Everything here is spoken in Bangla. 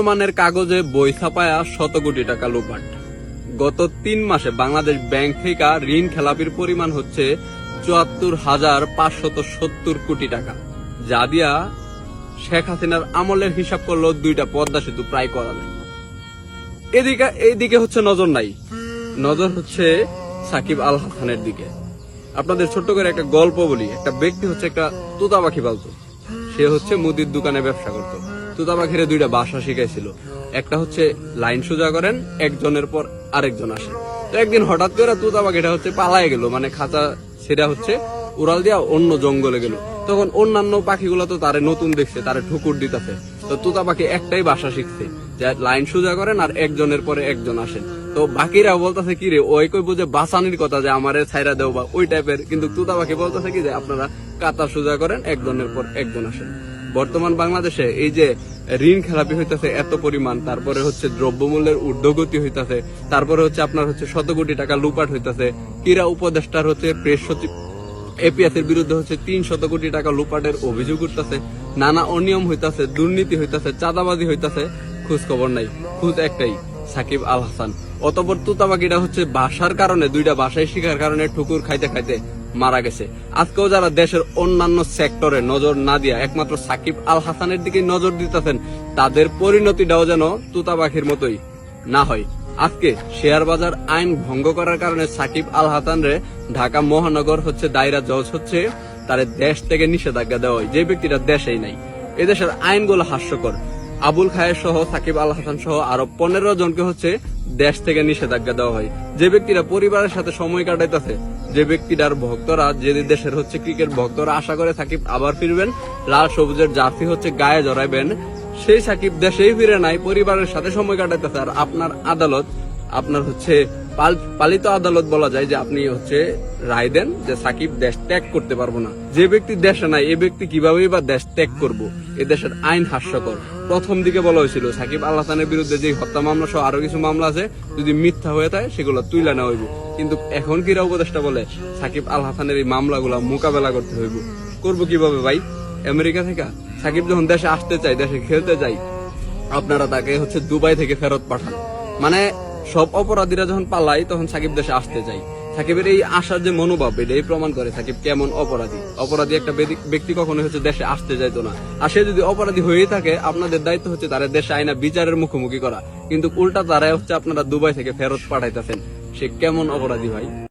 মানের কাগজে বই ছাপায়া শত কোটি টাকা লুপাট গত তিন মাসে বাংলাদেশ ব্যাংক থেকে ঋণ খেলাপির পরিমাণ হচ্ছে চুয়াত্তর হাজার পাঁচশত সত্তর কোটি টাকা। যা দিয়া শেখ হাসিনার আমলের হিসাব করলেও দুইটা পদ্মা সেতু প্রায় করা যায়। এদিকে এইদিকে হচ্ছে নজর নাই। নজর হচ্ছে সাকিব আল হাসানের দিকে। আপনাদের ছোট্ট করে একটা গল্প বলি। একটা ব্যক্তি হচ্ছে একটা তোতা পাখি পালতো সে হচ্ছে মুদির দোকানে ব্যবসা করতো। তো তাবা ঘিরে দুইটা বাসা শিখাইছিল। একটা হচ্ছে লাইন সোজা করেন, একজনের পর আরেকজন আসে। তো একদিন হঠাৎ করে তোতা পাখিটা হচ্ছে পালায় গেল মানে খাঁচা সেটা হচ্ছে, উড়াল দিয়া অন্য জঙ্গলে গেল। তখন অন্যান্য পাখিগুলো তো তারে নতুন দেখছে, তারে ঠুকুর দিতেছে। তো তোতা পাখি একটাই বাসা শিখছে। লাইন সোজা করেন আর একজনের পরে একজন আসেন তো বাকিরা বলতেছে, কি রে, ওই কই বুঝে বাসানির কথা যে আমারে ছাইরা দেও বা ওই টাইপের কিন্তু তুতা পাখি বলতেছে কি যে, আপনারা কাতা সোজা করেন, একজনের পর একজন আসেন। বর্তমান বাংলাদেশে এই যে ঋণ খেলাপি হইতাছে এত পরিমাণ, তারপরে হচ্ছে দ্রব্যমূল্যের ঊর্ধ্বগতি হইতাছে, তারপরে হচ্ছে আপনার হচ্ছে শত কোটি টাকা লুপাট হইতাছে। ক্রীড়া উপদেষ্টার হচ্ছে প্রেস সচিব এপিএস এর বিরুদ্ধে হচ্ছে তিন শত কোটি টাকা লুপাটের অভিযোগ উঠতেছে। নানা অনিয়ম হইতাছে, দুর্নীতি হইতাছে, চাঁদাবাজি হইতাছে। খোঁজ খবর নাই, খুঁজ একটাই, সাকিব আল হাসান। অতপর তুতাবাকিটা হচ্ছে বাসার কারণে, দুইটা বাসায় শিখার কারণে ঠুকুর খাইতে খাইতে মারা গেছে। আজকেও যারা দেশের অন্যান্য সেক্টরে নজর না দিয়া একমাত্র সাকিব আল হাসানের দিকে নজর দিতেছেন, তাদের পরিণতিটাও যেন তুতা পাখির মতোই না হয়। আজকে শেয়ার বাজার আইন ভঙ্গ করার কারণে সাকিব আল হাসান রে ঢাকা মহানগর হচ্ছে দায়রা জজ হচ্ছে, তারে দেশ থেকে নিষেধাজ্ঞা দেওয়া হয়। যে ব্যক্তিটা দেশেই নাই, এদেশের আইনগুলো হাস্যকর। আবুল খায়ের সহ সাকিব আল হাসান সহ আরও পনেরো জনকে হচ্ছে দেশ থেকে নিষেধাজ্ঞা দেওয়া হয়। যে ব্যক্তিরা পরিবারের সাথে সময় কাটাইতেছে, যে ব্যক্তিটার ভক্তরা, যে দেশের হচ্ছে ক্রিকেট ভক্তরা আশা করে সাকিব আবার ফিরবেন, লাল সবুজের জার্সি হচ্ছে গায়ে জড়াইবেন, সেই সাকিব দেশেই ফিরে নাই, পরিবারের সাথে সময় কাটাইতেছে, আর আপনার আদালত, আপনার হচ্ছে পালিত আদালত বলা যায় যে আপনি হচ্ছে রায় দেন যে সাকিব দেশ ত্যাগ করতে পারব না। যে ব্যক্তি দেশে নাই এই ব্যক্তি কিভাবেই বা দেশ ত্যাগ করব? এ দেশের আইন হাস্যকর। প্রথম দিকে বলা হয়েছিল, সাকিব আল হাসানের বিরুদ্ধে যে হত্যা মামলা সহ আরও কিছু মামলা আছে, যদি মিথ্যা হয়ে থাকে সেগুলো তুইলা নেওয়া হইব। কিন্তু এখন কিরা উপদেষ্টা বলে, সাকিব আল হাসানের এই মামলাগুলো মোকাবেলা করতে হইব। করব কীভাবে ভাই? আমেরিকা থেকে? সাকিব যখন দেশে আসতে চাই দেশে খেলতে চাই আপনারা তাকে হচ্ছে দুবাই থেকে ফেরত পাঠান। মানে সব অপরাধীরা যখন পালাই তখন সাকিব দেশে আসতে চাই সাকিবের এই আসার যে মনোভাব, এটা এই প্রমাণ করে সাকিব কেমন অপরাধী। অপরাধী একটা ব্যক্তি কখনো হচ্ছে দেশে আসতে যাইতো না। আর সে যদি অপরাধী হয়েই থাকে, আপনাদের দায়িত্ব হচ্ছে তারা দেশে আইনা বিচারের মুখোমুখি করা। কিন্তু উল্টা তারাই হচ্ছে আপনারা দুবাই থেকে ফেরত পাঠাইতেছেন। সে কেমন অপরাধী ভাই?